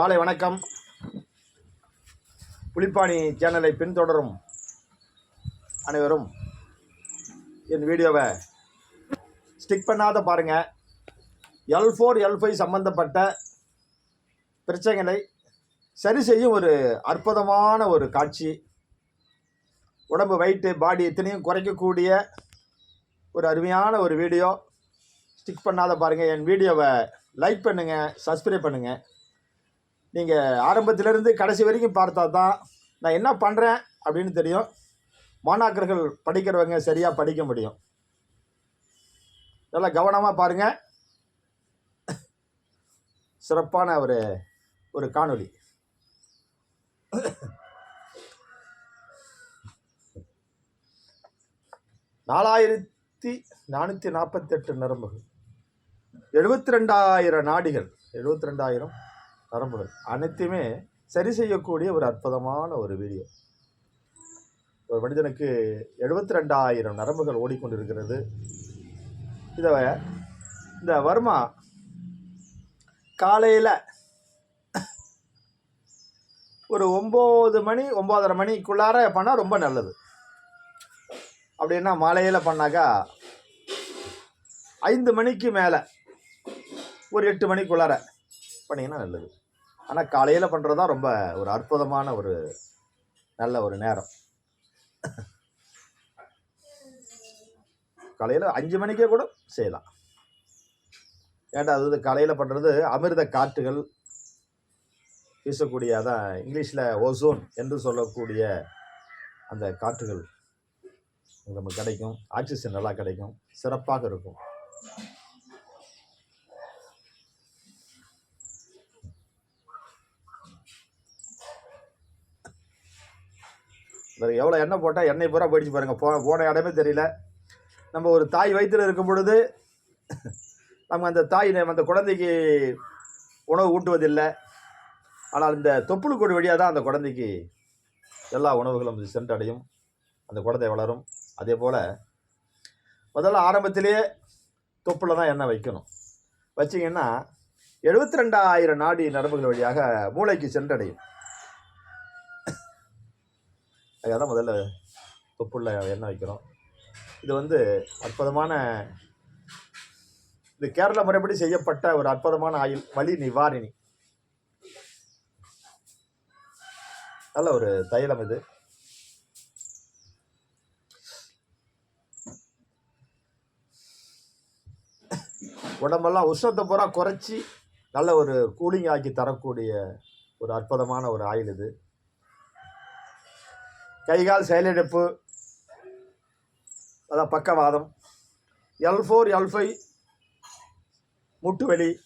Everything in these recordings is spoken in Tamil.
காலை வணக்கம். புலிப்பாணி சேனலை பின்தொடரும் அனைவரும். என் வீடியோவை ஸ்டிக் பண்ணாத பாருங்கள் எல் ஃபோர் எல் ஃபைவ் சம்மந்தப்பட்ட பிரச்சனைகளை சரி செய்யும் ஒரு அற்புதமான ஒரு காட்சி. உடம்பு வெயிட்டு பாடி இத்தனையும் குறைக்கக்கூடிய ஒரு அருமையான ஒரு வீடியோ. ஸ்டிக் பண்ணாத பாருங்கள் என் வீடியோவை லைக் பண்ணுங்கள் சப்ஸ்கிரைப் பண்ணுங்கள் நீங்கள் ஆரம்பத்திலிருந்து கடைசி வரைக்கும் பார்த்தா தான் நான் என்ன பண்ணுறேன் அப்படின்னு தெரியும். மாணாக்கர்கள் படிக்கிறவங்க சரியாக படிக்க முடியும். நல்லா கவனமாக பாருங்கள் சிறப்பான ஒரு ஒரு காணொளி. நாலாயிரத்தி நானூற்றி நாற்பத்தெட்டு நரம்புகள். எழுபத்தி ரெண்டாயிரம் நாடிகள். எழுபத்தி ரெண்டாயிரம் நரம்புகள் அனைத்தையுமே சரி செய்யக்கூடிய ஒரு அற்புதமான ஒரு வீடியோ. ஒரு மனிதனுக்கு எழுபத்தி ரெண்டாயிரம் நரம்புகள் ஓடிக்கொண்டிருக்கிறது. இதை இந்த வர்மா காலையில் ஒரு ஒம்பது மணி ஒம்போதரை மணிக்குள்ளார பண்ணால் ரொம்ப நல்லது. அப்படின்னா மாலையில் பண்ணாக்கா ஐந்து மணிக்கு மேலே ஒரு எட்டு மணிக்குள்ளார பண்ணிங்கன்னா நல்லது. ஆனால் காலையில் பண்ணுறது தான் ரொம்ப ஒரு அற்புதமான ஒரு நல்ல ஒரு நேரம். காலையில் அஞ்சு மணிக்கே கூட செய்யலாம். ஏன்டா அது காலையில் பண்ணுறது அமிர்த காற்றுகள் வீசக்கூடிய அதான் இங்கிலீஷில் ஓசோன் என்று சொல்லக்கூடிய அந்த காற்றுகள் நமக்கு கிடைக்கும். ஆக்சிஜன் நல்லா கிடைக்கும். சிறப்பாக இருக்கும். எவ்வளோ எண்ணெய் போட்டால் எண்ணெய் பூரா போயிடுச்சு பாருங்கள் போன போன இடமே தெரியல. நம்ம ஒரு தாய் வயிற்றில் இருக்கும் பொழுது நம்ம அந்த தாய் நம்ம அந்த குழந்தைக்கு உணவு ஊட்டுவதில்லை. ஆனால் இந்த தொப்புள் கொடி வழியாக தான் அந்த குழந்தைக்கு எல்லா உணவுகளும் சென்றடையும். அந்த குழந்தை வளரும். அதே போல் முதல்ல ஆரம்பத்திலேயே தொப்புல தான் எண்ணெய் வைக்கணும். வச்சிங்கன்னா எழுபத்தி ரெண்டாயிரம் நாடி நரம்புகள் வழியாக மூளைக்கு சென்றடையும். அதுதான் முதல்ல தொப்புள்ள எண்ணெய் வைக்கிறோம். இது வந்து அற்புதமான இது கேரள முறைப்படி செய்யப்பட்ட ஒரு அற்புதமான ஆயில் வலி நிவாரணி. நல்ல ஒரு தைலம் இது. உடம்பெல்லாம் உஷ்ணத்தை பூரா குறைச்சி நல்ல ஒரு கூலிங் ஆக்கி தரக்கூடிய ஒரு அற்புதமான ஒரு ஆயில் இது. கைகால் செயலிழப்பு. அதான் பக்கவாதம். எல் ஃபோர் எல் ஃபைவ் முட்டுவலி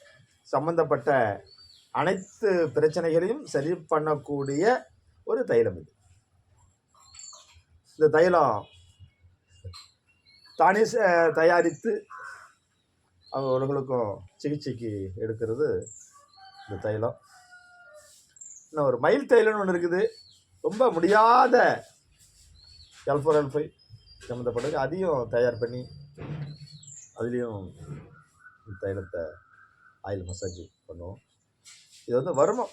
சம்பந்தப்பட்ட அனைத்து பிரச்சனைகளையும் சரி பண்ணக்கூடிய ஒரு தைலம் இது. இந்த தைலம் தானே ச- தயாரித்து அவர்களுக்கும் சிகிச்சைக்கு எடுக்கிறது இந்த தைலம். இன்னும் ஒரு மயில் தைலம்னு ஒன்று இருக்குது. ரொம்ப முடியாத எல் ஃபோர் எல் ஃபைவ் சம்மந்தப்பட்டது அதையும் தயார் பண்ணி அதுலேயும் இந்த தைலத்தை ஆயில் மசாஜ் பண்ணுவோம். இது வந்து வருமம்.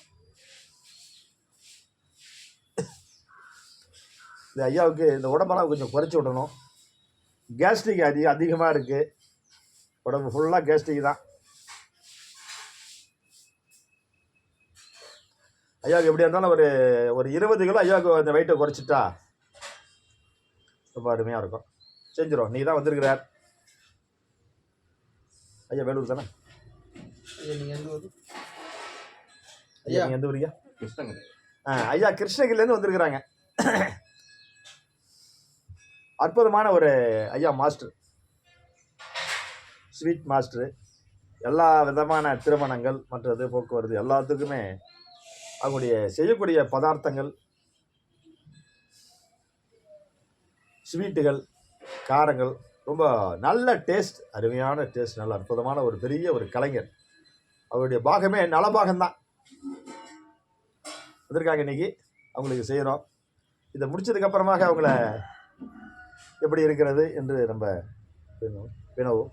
இந்த ஐயாவுக்கு இந்த உடம்பெல்லாம் கொஞ்சம் குறைச்சி விடணும். கேஸ்ட்ரிக் அதிக அதிகமாக இருக்குது உடம்பு ஃபுல்லாக கேஸ்ட்ரிக் தான். ஐயாவுக்கு எப்படியா இருந்தாலும் ஒரு ஒரு இருபது கிலோ ஐயாவுக்கு அந்த வெயிட்டை குறைச்சிட்டா ரொம்ப அருமையாக இருக்கும். செஞ்சிடும் நீ தான் வந்திருக்கிறார். ஐயா வேலூர் தானே? ஐயா நீங்க எந்த ஊரு? ஐயா ஐயா. நீங்கள் எந்த ஊரியா கிருஷ்ணகிரி. ஆ ஐயா கிருஷ்ணகிரிலேருந்து வந்திருக்கிறாங்க. அற்புதமான ஒரு ஐயா மாஸ்டர். Sweet master. எல்லா விதமான திருமணங்கள் மற்றது போக்குவரத்து எல்லாத்துக்குமே அவங்களுடைய செய்யக்கூடிய பதார்த்தங்கள் ஸ்வீட்டுகள் காரங்கள் ரொம்ப நல்ல டேஸ்ட் அருமையான டேஸ்ட் நல்ல அற்புதமான ஒரு பெரிய ஒரு கலைஞர். அவருடைய பாகமே நலபாகம்தான். வந்திருக்காங்க இன்னைக்கு. அவங்களுக்கு செய்கிறோம் இதை முடிச்சதுக்கப்புறமாக அவங்கள எப்படி இருக்கிறது என்று நம்ம வினவும்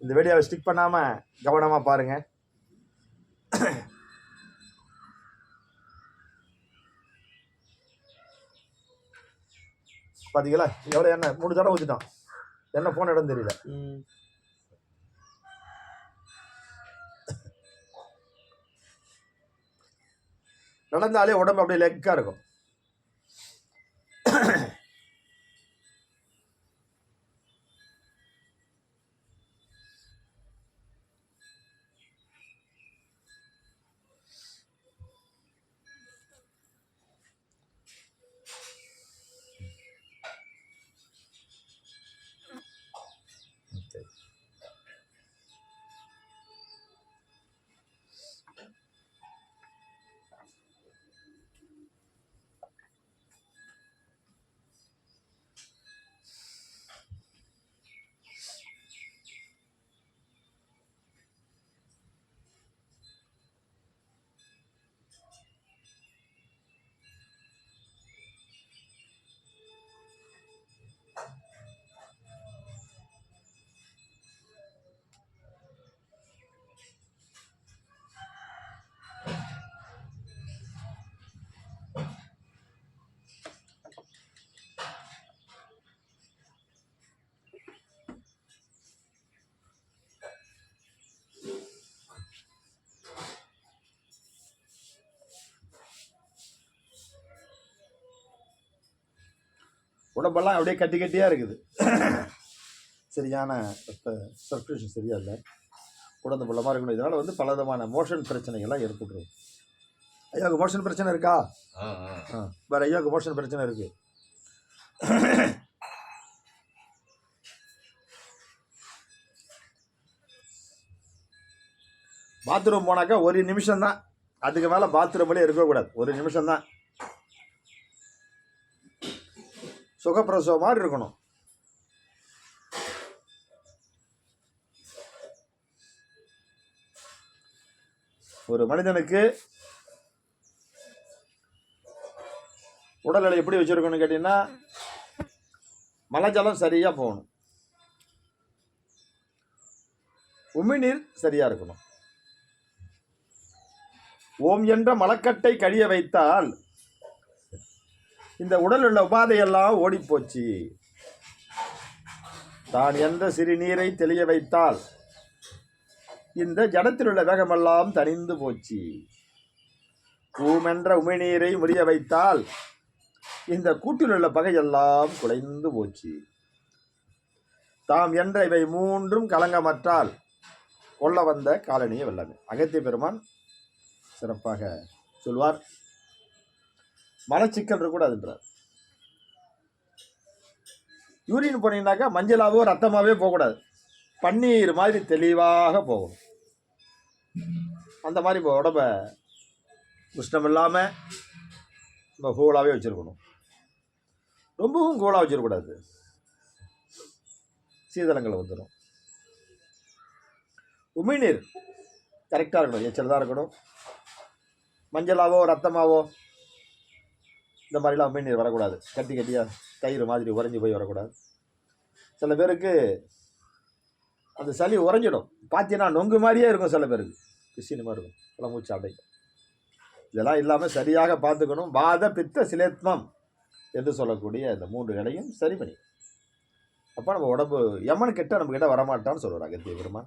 இந்த வீடியோவை ஸ்டிக் பண்ணாமல் கவனமாக பாருங்கள் பாத்தீங்களா? எவ்வளோ எண்ணெய் மூணு தடவை ஊற்றிட்டான் என்ன போன இடம் தெரியல. நடந்தாலே உடம்பு அப்படியே லெக்கா இருக்கும். உடம்பெல்லாம் அப்படியே கட்டி கட்டியாக இருக்குது. சரியான சர்க்குலேஷன் சரியா இல்லை. உடம்பு பள்ளமாக இருக்கணும். இதனால் வந்து பல விதமான மோஷன் பிரச்சனைகள்லாம் ஏற்பட்டுரும் ஐயாவுக்கு மோஷன் பிரச்சனை இருக்கா? ஆ வேறு ஐயாவுக்கு மோஷன் பிரச்சனை இருக்குது பாத்ரூம் போனாக்கா ஒரு நிமிஷம் தான் அதுக்கு மேலே பாத்ரூம்லேயே இருக்கக்கூடாது ஒரு நிமிஷம் தான் சுகப்பிரசவம் மாதிரி இருக்கணும். ஒரு மனிதனுக்கு உடல்நிலை எப்படி வச்சிருக்கணும்னு கேட்டிங்கன்னா மலஜலம் சரியாக போகணும். உமிழ்நீர் சரியாக இருக்கணும். ஓம் என்ற மலக்கட்டை கழிய வைத்தால் இந்த உடலுள்ள உள்ள உபாதையெல்லாம் ஓடிப்போச்சு. தான் என்ற சிறுநீரை தெளிய வைத்தால் இந்த ஜடத்தில் உள்ள வேகமெல்லாம் தணிந்து போச்சு. ஊமென்ற உமிழ்நீரை முறிய வைத்தால் இந்த கூட்டில் உள்ள பகையெல்லாம் குலைந்து போச்சு. தாம் என்ற இவை மூன்றும் கலங்கமற்றால் கொல்ல வந்த காலனியை வெள்ளமே அகத்திய பெருமான் சிறப்பாக சொல்வார். மலச்சிக்கல் இருக்கக்கூடாதுன்றார் யூரின் போனீங்கன்னாக்கா மஞ்சளாவோ ரத்தமாகவே போகக்கூடாது. பன்னீர் மாதிரி தெளிவாக போகும் அந்த மாதிரி இப்போ உடம்ப உஷ்ணம் இல்லாமல் நம்ம கூலாகவே வச்சுருக்கணும். ரொம்பவும் கூலாக வச்சுருக்கூடாது சீதளங்கள் வந்துடும். உமிழ்நீர் கரெக்டாக இருக்கணும். எச்சல் தான் இருக்கணும். மஞ்சளாவோ ரத்தமாவோ இந்த மாதிரிலாம் மீன் வரக்கூடாது. கட்டி கட்டியாக தயிர் மாதிரி உறைஞ்சி போய் வரக்கூடாது. சில பேருக்கு அந்த சளி உறைஞ்சிடும். பார்த்தீங்கன்னா நொங்கு மாதிரியே இருக்கும் சில பேருக்கு. பிசினு மாதிரி இருக்கும். எல்லாம் மூச்சு அடைக்கும் இதெல்லாம் இல்லாமல் சரியாக பார்த்துக்கணும். வாத பித்த சிலேத்மம் என்று சொல்லக்கூடிய இந்த மூன்று நிலையும் சரி பண்ணி அப்போ நம்ம உடம்பு யமன் கிட்ட நம்ம கிட்ட வரமாட்டான்னு சொல்கிறார் அகத்திய பெருமான்.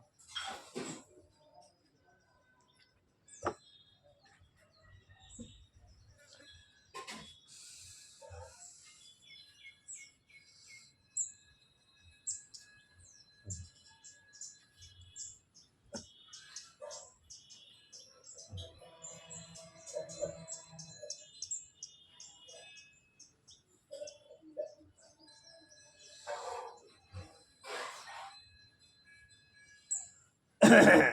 Yeah.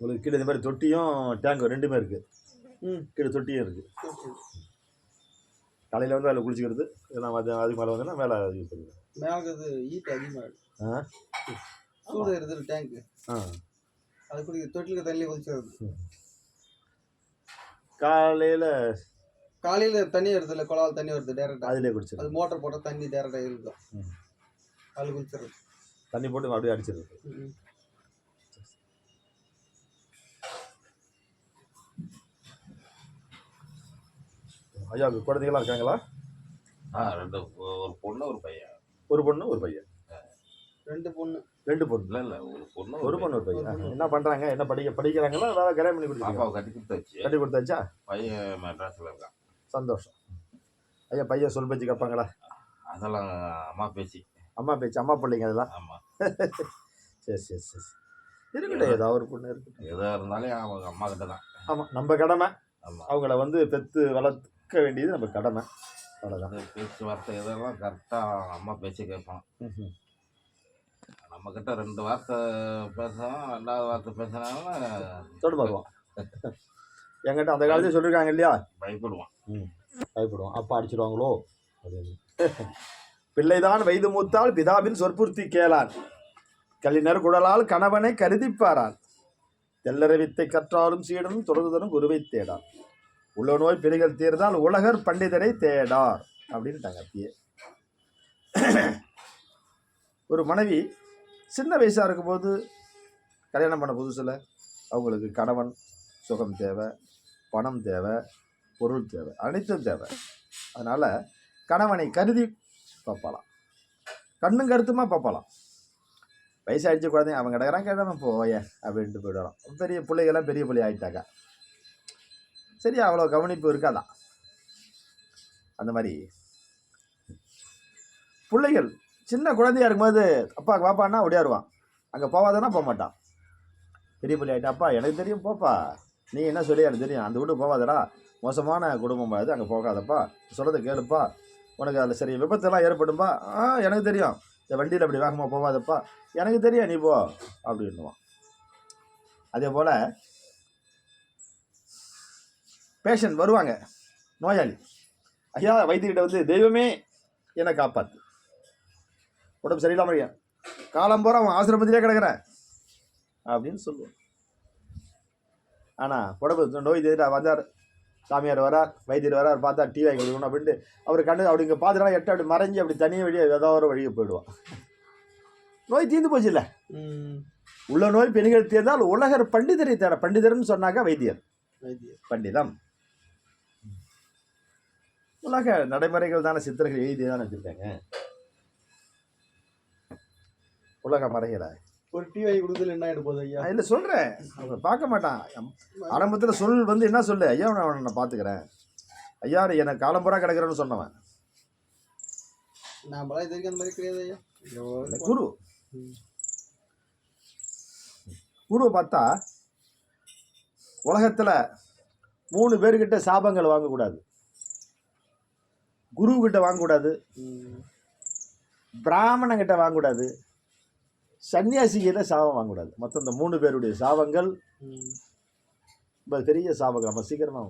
உங்களுக்கு கீழே இந்த மாதிரி தொட்டியும் டேங்கும் ரெண்டுமே இருக்குது ம் கீழே தொட்டியும் இருக்குது. காலையில் வந்து அதில் குளிச்சுக்கிறது. நான் மதியம் அதுக்கு மேலே வந்தேன்னா மேலே யூஸ் மேலே இது ஈட்டு அதிகமாக ஆ? சூடு இருக்குது டேங்க்கு ஆ. அது குடிக்க தொட்டிலுக்கு தண்ணி குளிச்சுறது காலையில் காலையில் தண்ணி வருது இல்லை குழாவில் தண்ணி வருது டேரெக்டாக அதிலே குடிச்சிடும் அது மோட்டர் போட்டால் தண்ணி டேரெக்டாக இருக்கும் ம். அதில் குளிச்சுறது தண்ணி போட்டு அப்படியே அடிச்சிடுறது ம் ஐயாவுக்கு குழந்தைகளாம் இருக்காங்களா? ஆ ரெண்டு ஒரு பொண்ணு ஒரு பையன். ஒரு பொண்ணு ஒரு பையன். ரெண்டு பொண்ணு. ரெண்டு பொண்ணு. இல்லை இல்லை ஒரு பொண்ணு ஒரு பொண்ணு ஒரு பையன். என்ன பண்ணுறாங்க என்ன படிக்க படிக்கிறாங்களா? வேலை கல்யாணம் பண்ணி கொடுத்துருக்காங்க பாப்பாவை கட்டி கொடுத்தாச்சு. கட்டி கொடுத்தாச்சா? பையன் மெட்ராஸில் இருக்கான். சந்தோஷம். ஐயா பையன் சொல் பேச்சு கேட்பாங்களா? அதெல்லாம் அம்மா பேசி அம்மா பேச்சு அம்மா பிள்ளைங்க அதெல்லாம்? ஆமாம் சரி சரி சரி இருக்கட்டும் ஏதாவது ஒரு பொண்ணு இருக்கட்டும். எதாக இருந்தாலும் அவங்க அம்மா கிட்ட தான். ஆமாம் நம்ம கடமை. ஆமாம் அவங்கள வந்து பெற்று வளர்க்க வேண்டியது நம்ம கடமை. அவ்வளோதான் பேச்சுவார்த்தை இதெல்லாம் கரெக்டாக அம்மா பேச்சு கேட்பான். நம்மக்கிட்ட ரெண்டு வார்த்தை பேசுவோம் ரெண்டாவது வார்த்தை பேசினாலும் தொட்டு பார்ப்போம் என்கிட்ட அந்த காலத்தையும் சொல்லியிருக்காங்க இல்லையா? பயப்படுவான். பயப்படுவோம் அப்பா அடிச்சிடுவாங்களோ அப்படின்னு. பிள்ளைதான் வயது மூத்தால் பிதாவின் சொற்புறுத்தி கேளான். கல்லினர் குடலால் கணவனை கருதிப்பாரான். தெல்லற வித்தை கற்றாலும் சீடனும் தொடர்தரும் குருவை தேடான். உள்ள நோய் பிணிகள் தீர்ந்தால் உலகர் பண்டிதரை தேடார் அப்படின்ட்டாங்க அப்பயே ஒரு மனைவி சின்ன வயசாக இருக்கும்போது கல்யாணம் பண்ண புதுசில் அவங்களுக்கு கணவன் சுகம் தேவை பணம் தேவை பொருள் தேவை அனைத்தும் தேவை. அதனால் கணவனை கருதி பார்ப்பலாம் கண்ணும் கருத்துமாக பார்ப்பலாம் வயசாகிடுச்சு குழந்தைங்க அவங்க கிடக்குறான் கிடவன் போய அப்படின்ட்டு போயிடலாம் பெரிய பிள்ளைகள்லாம் பெரிய பிள்ளை ஆகிட்டாங்க சரி அவ்வளோ கவனிப்பு இருக்காதான் அந்த மாதிரி. பிள்ளைகள் சின்ன குழந்தையா இருக்கும்போது அப்பா பாப்பான்னா ஓடியாருவான். அங்கே போகாதனா போக மாட்டான் பெரிய பிள்ளை ஆகிட்டா அப்பா எனக்கு தெரியும் போப்பா. நீ என்ன சொல்லி எனக்கு தெரியும். அந்த வீட்டுக்கு போவாதடா. மோசமான குடும்பம் அது அங்கே போகாதப்பா. சொல்கிறத கேளுப்பா. உனக்கு அதில் சரி விபத்தெல்லாம் ஏற்படும்பா. ஆ எனக்கு தெரியும். இந்த வண்டியில் அப்படி வேகமாக போகாதப்பா எனக்கு தெரியும் நீ போ. அப்படின்னுவான். அதே போல் பேஷண்ட் வருவாங்க. நோயாளி. ஐயா வைத்தியக்கிட்ட வந்து தெய்வமே என்னை காப்பாத்து. உடம்பு சரியில்லாமல் இருக்கேன் காலம் போகிற அவன் ஆசிரமத்திலே கிடக்குறேன். அப்படின்னு சொல்லுவான் ஆனால் உடம்பு நோய் தெரியா வந்தார். சாமியார் வரார் வைத்தியர் வரார் பார்த்தா டீ வாங்கி கொடுக்கணும் அப்படின்ட்டு அவர் கண்டு அப்படி இங்கே பார்த்துட்டா எட்ட அப்படி மறைஞ்சு அப்படி தனியாக வழியே ஏதோ ஒரு வழியே போயிடுவான். நோய் தீர்ந்து போச்சு இல்லை? உள்ள நோய் பெண்கள் தீர்ந்தால் உலகர் பண்டிதரை தேட பண்டிதர்னு சொன்னாக்கா வைத்தியர். பண்டிதம். உலக நடைமுறைகள் தானே சித்தர்கள் எழுதி தானே வச்சுருக்காங்க? உலக மறைகளை ஒரு டீ வாங்கி கொடுக்கல என்ன போகுது ஐயா? நான் இல்லை சொல்கிறேன் அவங்க பார்க்க மாட்டான் ஆரம்பத்தில் சொல் வந்து என்ன சொல்லு? ஐயா நான் அவனை நான் பார்த்துக்கிறேன் ஐயா எனக்கு காலம்புறா கிடக்கிறேன்னு சொன்னவன். நாமெல்லாம் இது வரைக்கும் அந்த மாதிரி கிடையாது ஐயா. குரு. குருவை பார்த்தா உலகத்தில் மூணு பேர்கிட்ட சாபங்கள் வாங்கக்கூடாது. குருக்கிட்ட வாங்கக்கூடாது. பிராமணங்கிட்ட வாங்கக்கூடாது. சன்னியாசிகிட்ட சாபம் வாங்கக்கூடாது. மொத்தம் இந்த மூணு பேருடைய சாபங்கள் பெரிய சாபங்கள். நம்ம சீக்கிரமாக